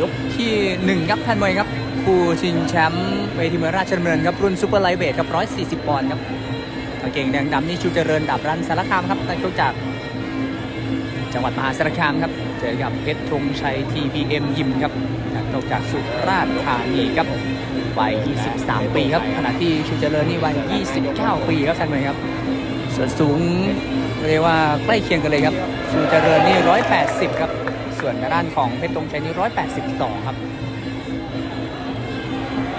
ยกที่หนึ่งครับแฟนมวยครับผู้ชิงแชมป์เวทีมวยราชดำเนินครับ รุ่นซูเปอร์ไลท์เวทครับ 140 ปอนด์ครับกางเกงแดงดำนี่ชูเจริญดับรันสารคามครับนักชกจาก จังหวัดมหาสารคามครับ เจอกับเพชรธงชัย TPM ยิมครับนักชกจากสุราษฎร์ธานีครับวัย 23 ปีครับ ขณะที่ชูเจริญนี่วัย 29 ปีครับแฟนมวยครับส่วนสูงเรียกว่าใกล้เคียงกันเลยครับชูเจริญนี่ 180 ครับ ส่วนด้านของเพชรธงชัยนี่182ครับ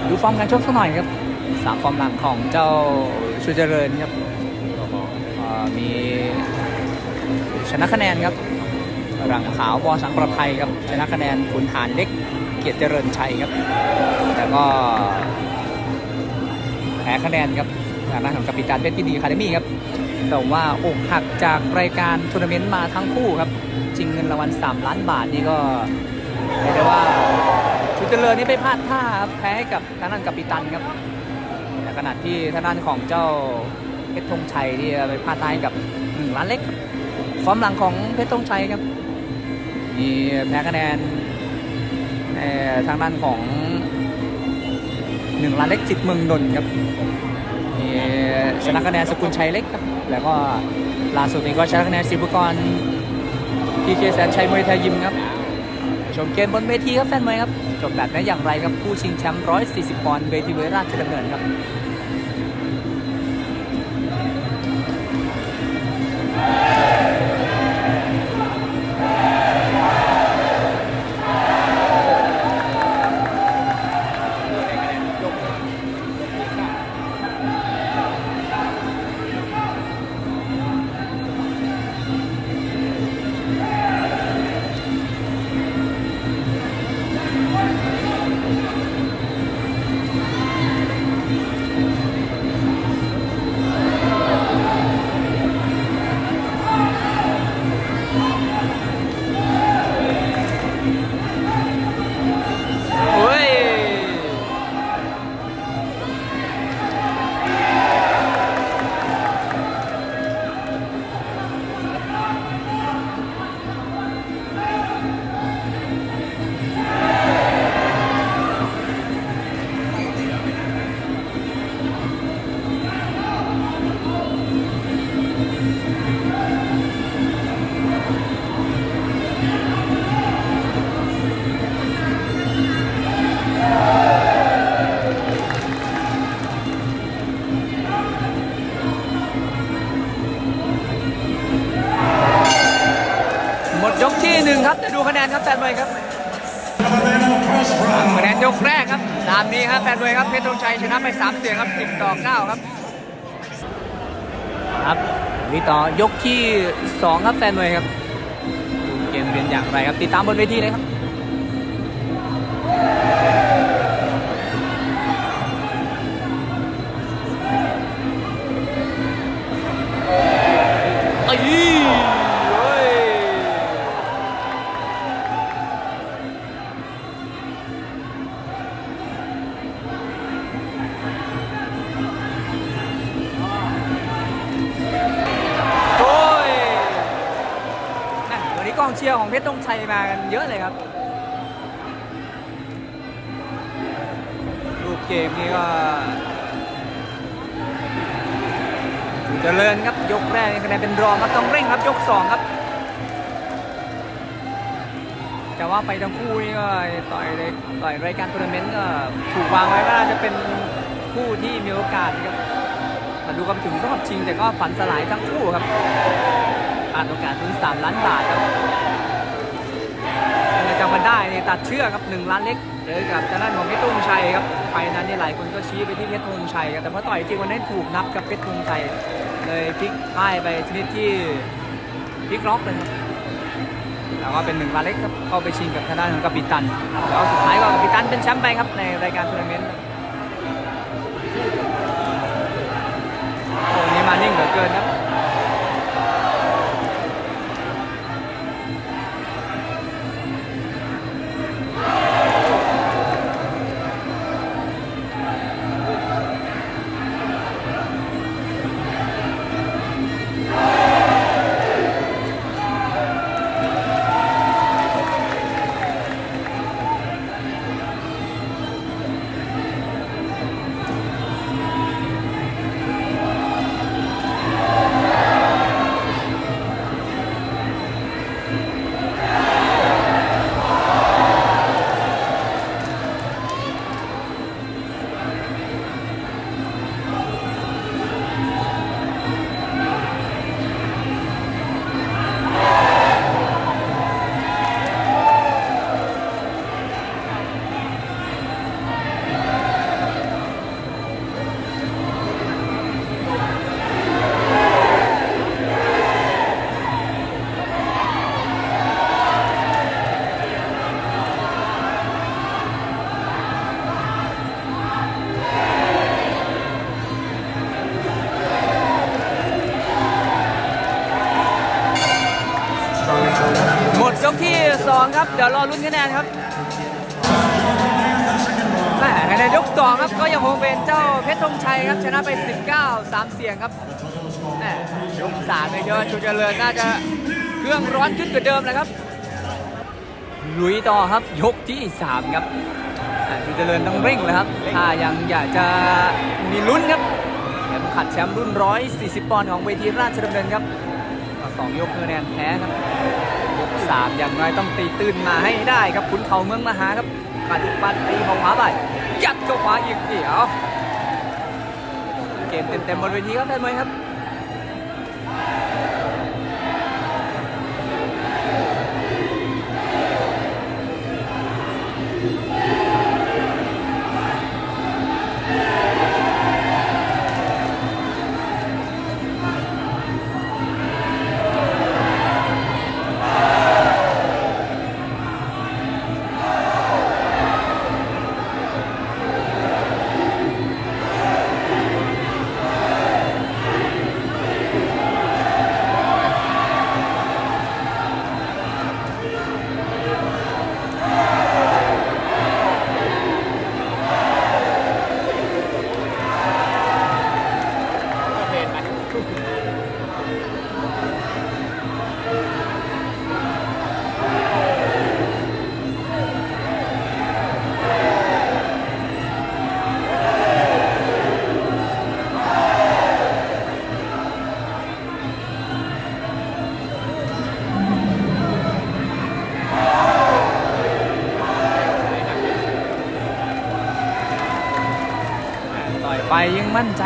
ดูฟอร์มการชกสักหน่อยครับสามฟอร์มหลังของเจ้าชูเจริญครับมีชนะคะแนนครับรังขาวบอสังประภัยครับชนะคะแนนขุนหารเล็กเกียรติเจริญชัยครับแล้วก็แพ้คะแนนครับทางด้านของกัปตันเพชรที่ดีคาเดมี่ครับแต่ว่าอกหักจากรายการทัวร์นาเมนต์มาทั้งคู่ครับ งเงินรางวัล 3 ล้านบาทนี่ก็เรียกได้ว่าชุดเจริญนี่ไปพลาดท่าครับแพ้ให้กับทางด้านกัปตันครับในขณะที่ทางด้านของเจ้าเพชรธงชัยที่ไปพลาดท่าให้กับหนึ่งล้านเล็กฟอร์มหลังของเพชรธงชัยครับมีแพ้คะแนนทางด้านของหนึ่งล้านเล็กจิตเมืองนนท์ครับมีชนะคะแนนสกุลชัยเล็กครับแล้วก็ล่าสุดนี้ก็ชนะคะแนนศิบุกร พีเคแสนชัยมวยไทยยิมครับ ชมเกมบนเวทีครับแฟนมวยครับ จบแบบนี้อย่างไรครับผู้ชิงแชมป์140 ปอนด์เวทีเวราชดำเนินครับ หมดยกที่หนึ่งครับจะดูคะแนนครับแฟนมวยครับคะแนนยกแรกครับตามนี้ครับแฟนมวยครับเพชรธงชัยชนะไป3เสียงครับ10ต่อ9ครับครับ นี่ต่อยกที่ 2 ครับแฟนมวยครับเกมเป็นอย่างไรครับ ติดตามบนเวทีเลยครับ เชียร์ของเพชรต้องชัยมากันเยอะเลยครับรูปเกมนี้ก็เจริญครับยกแรกนี่คะแนนเป็นรองครับต้องเร่งครับยกสองครับ แต่ว่าไปทั้งคู่นี่ก็ต่อยเลยต่อยรายการทัวร์นาเมนต์ก็ถูกวางไว้ว่าจะเป็นคู่ที่มีโอกาสนะครับมาดูกันถึงรอบชิงแต่ก็ฝันสลายทั้งคู่ครับขาดโอกาสถึง3ล้านบาทครับถ้า จำมาได้นี่ตัดเชือกครับ1ล้านเล็กเจอกับทางด้านของเพชรธงชัยครับไฟนั้นนี่หลายคนก็ชี้ไปที่เพชรธงชัยครับแต่พอต่อยจริงวันนี้ถูกนับกับเพชรธงชัยเลยพลิกพ่ายไปชนิดที่พลิกล็อกเลยครับแล้วก็เป็นหนึ่งล้านเล็กครับเข้าไปชิงกับทางด้านของกัปตันแล้วสุดท้ายก็กัปตันเป็นแชมป์ไปครับในรายการทัวร์นาเมนต์ครับโอ้วันนี้มานิ่งเหลือเกินครับ กที่สองครับ เดี๋ยวรอลุ้นคะแนนครับแม่คะแนนยกสองครับก็ยังคงเป็นเจ้าเพชรธงชัยครับชนะไป 19 3 เสียงครับแม่ยกสามเนี่ยเยอะชูเจริญน่าจะเครื่องร้อนขึ้นกว่าเดิมเลยครับ ลุยต่อครับยกที่ 3 ครับอ่าชูเจริญต้องเร่งเลยครับ ถ้ายังอยากจะมีลุ้นครับเข็มขัดแชมป์รุ่น 140 ปอนด์ของเวทีราชดำเนินครับก็สองยกคะแนนแพ้ครับ ยกสามอย่างน้อยต้องตีตื้นมาให้ได้ครับขุนเขาเมืองมหาครับปฏิปัดตีของขวาไปยัดเข้าขวาอีกเดียวเกมเต็มๆบนเวทีครับแฟนมวยครับ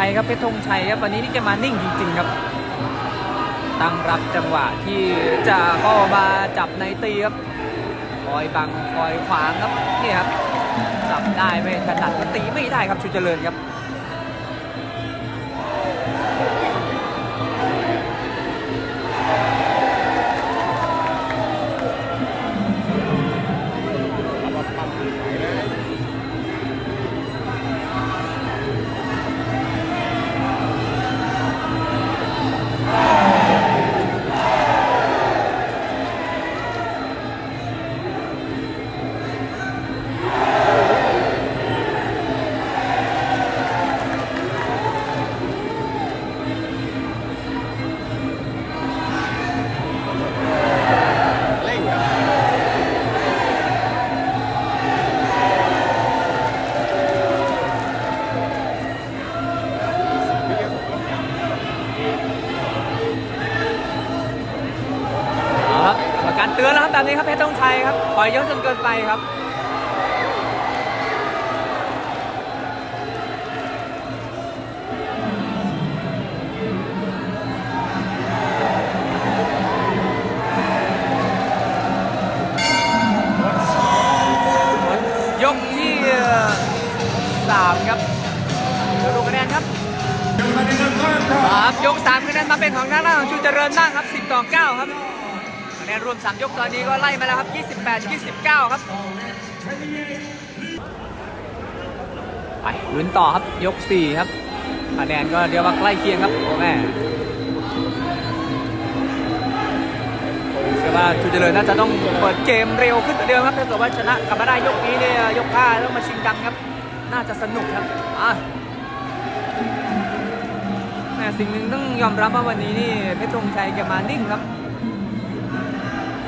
ใช่ครับเพชรธงชัยครับวันนี้นี่แกมานิ่งจริง ๆ ครับ ตั้งรับจังหวะที่จะเข้ามาจับในตีครับคอยบังคอยขวางครับนี่ครับจับได้ไม่ถนัดก็ตีไม่ได้ครับชูเจริญครับ อยเยอะจนเกินไปครับ ยกที่สามครับเดี๋ยวดูคะแนนครับครับยกสามคะแนนมาเป็นของทางด้าของชูเจริญนั่งครับ10ต่อ9ครับคะแนนรวม3ยกตอนนี้ก็ไล่มาแล้วครับ 28 29ครับ ไปลุ้นต่อครับ ยก 4 ครับคะแนนก็เรียกว่าใกล้เคียงครับโอ้แม่เชื่อว่าชูเจริญน่าจะต้องเปิดเกมเร็วขึ้นกว่าเดิมครับถ้าเกิดว่าชนะกลับมาได้ยกนี้เนี่ยยกห้าต้องมาชิงดำครับ น่าจะสนุกครับอะแต่สิ่งหนึ่งต้องยอมรับว่าวันนี้นี่เพชรธงชัยแกมานิ่งครับ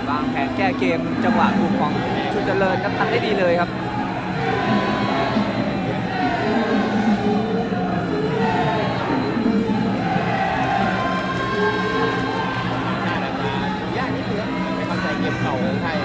วางแผนแก้เกมจังหวะถูกของชูเจริญครับทำได้ดีเลยครับยากนิดเดียวไม่เข้าใจเกมเข่าของไทย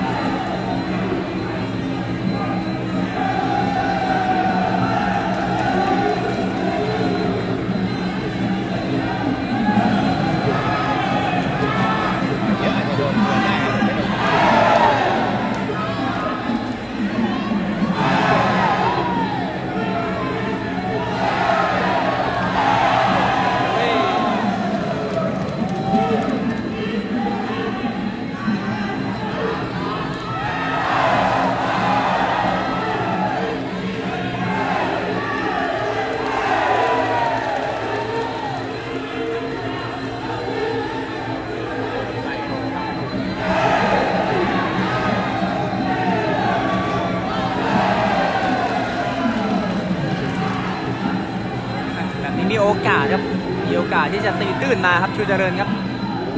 มาครับชูเจริญครับ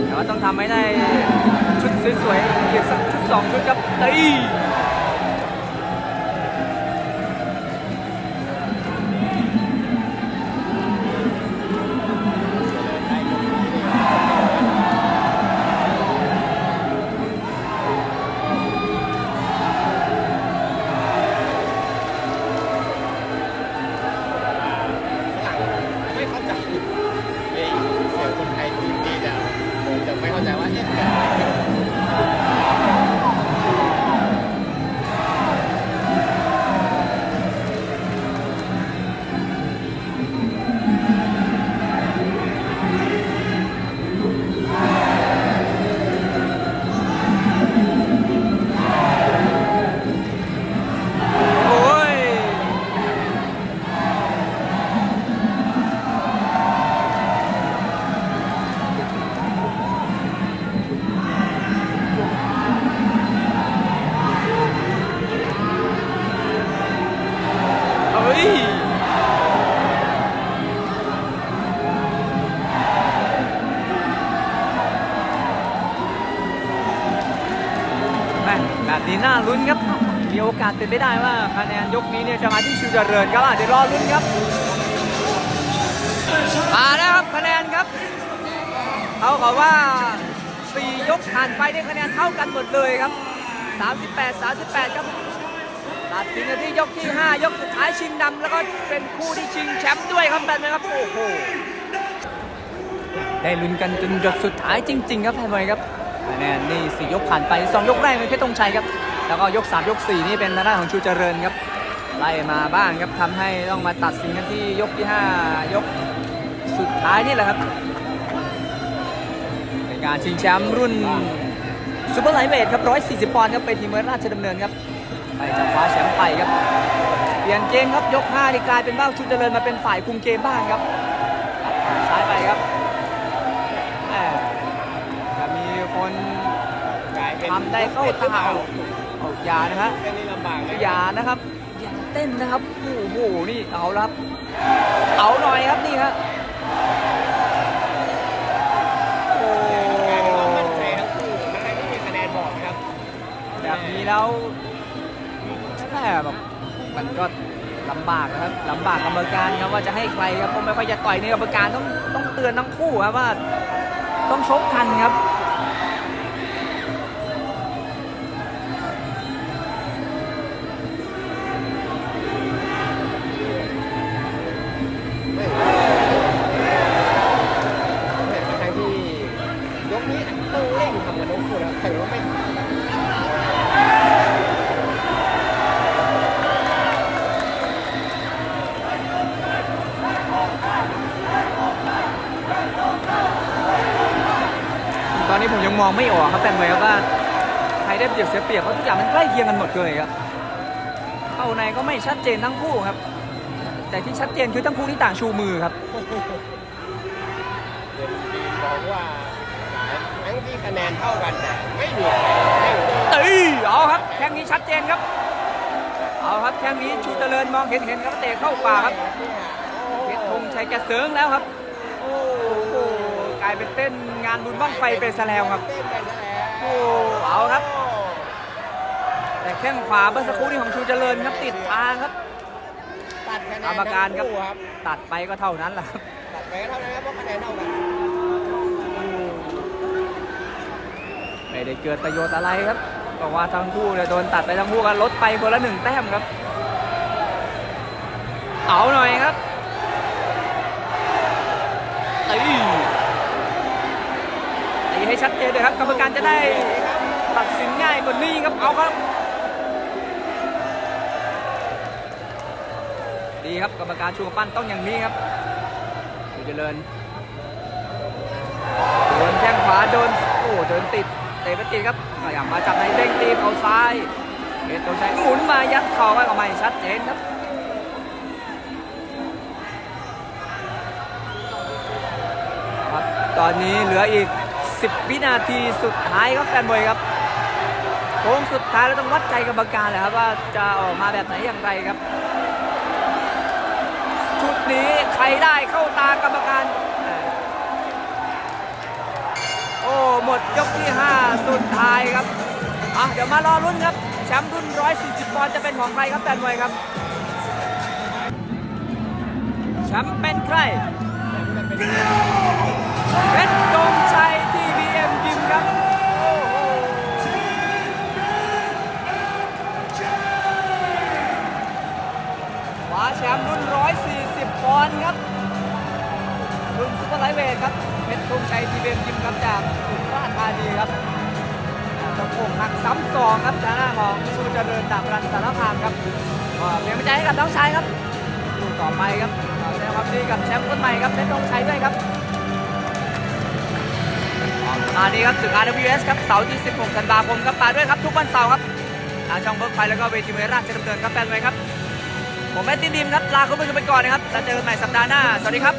แต่ว่าต้องทำให้ได้ชุดสวยๆอีกสักชุดสองชุดครับตี น่าลุ้นครับ มีโอกาสเป็นไปได้ว่าคะแนนยกนี้เนี่ยจะมาที่ชิวเจริญครับอะเดี๋ยวรอลุ้นครับ มาแล้วครับคะแนนครับเขาบอกว่า 4 ยกผ่านไปได้คะแนนเท่ากันหมดเลยครับ 38 38 ครับตัดสินกันที่ยกที่ 5 ยกสุดท้ายชิงดำแล้วก็เป็นคู่ที่ชิงแชมป์ด้วยครับแบบนี้ครับโอ้โหได้ลุ้นกันจนหยดสุดท้ายจริง ๆ ครับแฟนบอลครับคะแนนนี่สี่ยกผ่านไปสองยกแรกเป็นเพชรธงชัยครับ แล้วก็ยก 3 ยก 4 นี่เป็นทางด้านของชูเจริญครับไล่มาบ้างครับทำให้ต้องมาตัดสินกันที่ยกที่ 5 ยกสุดท้ายนี่แหละครับเป็นการชิงแชมป์รุ่นซูเปอร์ไลท์เวทครับ140 ปอนด์ครับเป็นทีมเมืองราชดำเนินครับใครจะคว้าแชมป์ไปครับเปลี่ยนเกมครับยก5นี่กลายเป็นว่าชูเจริญมาเป็นฝ่ายคุมเกมบ้างครับตัดซ้ายไปครับแหม่จะมีคนกลายเป็นทำได้เข้าตาเอย่านะฮะเป็นนี่ลำบากเลยอย่านะครับอย่าเต้นนะครับโอ้โหนี่เอาละครับ เอาหน่อยครับนี่ครับโอ้กลายเป็นว่ามั่นใจทั้งคู่ทั้งที่มีคะแนนบอกนะครับแบบนี้แล้วแม่แบบมันก็ลำบากนะครับลำบากกรรมการครับว่าจะให้ใครครับผมไม่ค่อยจะต่อยในกรรมการต้องต้องเตือนทั้งคู่ครับว่า ต้องชกกันครับ ครับแฟนมวยครับว่าใครได้เปรียบเสียเปรียบเพราะทุกอย่างมันใกล้เคียงกันหมดเลยครับเข้าในก็ไม่ชัดเจนทั้งคู่ครับ แต่ที่ชัดเจนคือทั้งคู่ที่ต่างชูมือครับเดนดีนบอกว่าทั้งที่คะแนนเท่ากันแต่ไม่มีใครเร่งเลยเอ้ยเอาครับแข้งนี้ชัดเจนครับ เอาครับแข้งนี้ชูเจริญมองเห็นเห็นครับเตะเข้าป่าครับเพชรธงชัยแกเสริงแล้วครับ โอ้โหกลายเป็นเต้นงานบุญบ้างไฟไปซะแล้วครับ เต้นไปซะแล้วโอ้เอาครับ แต่แข้งขวาเมื่อสักครู่นี้ของชูเจริญครับติดทางครับตัดคะแนนกรรมการครับทั้งคู่ครับ ตัดไปก็เท่านั้นแหละครับตัดไปก็เท่านั้นครับเพราะคะแนนเท่ากันไม่ได้เกิดประโยชน์อะไรครับบอกว่าทั้งคู่เนี่ยโดนตัดไปทั้งคู่กันลดไปคนละหนึ่งแต้มครับ เอาหน่อยครับตีตี ให้ชัดเจนเลยครับกรรมการจะได้ตัดสินง่ายกว่านี้ครับเอาครับดีครับกรรมการชูกปั้นต้องอย่างนี้ครับดูเจริญโดนแข้งขวาโดนโอ้เดินติดเตะไปติดครับขยับมาจับในเด้งตีเขาซ้ายเพชรตงชัยหมุนมายัดเข่าไว้ก็ไม่ชัดเจนครับครับ ตอนนี้เหลืออีก 10วินาทีสุดท้ายครับแฟนบอยครับโค้งสุดท้ายแล้วต้องวัดใจกรรมการแหละครับว่าจะออกมาแบบไหนอย่างไรครับชุดนี้ใครได้เข้าตากรรมการโอ้หมดยกที่ 5 สุดท้ายครับอะเดี๋ยวมารอรุ่นครับแชมป์รุ่น 140 ปอนด์จะเป็นของใครครับแฟนมวยครับแชมป์เป็นใครเพชรดงชัยที่ BM ยิมครับ โอ้โห คว้าแชมป์รุ่น 140ปอนด์ครับ รุ่นซุปเปอร์ไลท์เวทครับ เพชรธงชัยทีเบมยิมครับจากสุราษฎร์ธานีครับตะโกงหักซ้ำสองครับทางหน้าของชูเจริญดาบรันสารคามครับก็เป็นกำลังใจให้กับน้องชายครับสู้ต่อไปครับแสดงความดีกับแชมป์คนใหม่ครับเพชรธงชัยด้วยครับมาดีครับศึก RWS ครับเสาร์ที่ 16 ธันวาคมครับมาด้วยครับทุกวันเสาร์ครับทางช่องเบิร์กไฟแล้วก็เวทีมวราชดำเนินครับแฟนมวยครับ ผมแมตตินดิมครับลาคุณผู้ชมไปก่อนนะครับแล้วเจอกันใหม่สัปดาห์หน้า สวัสดีครับ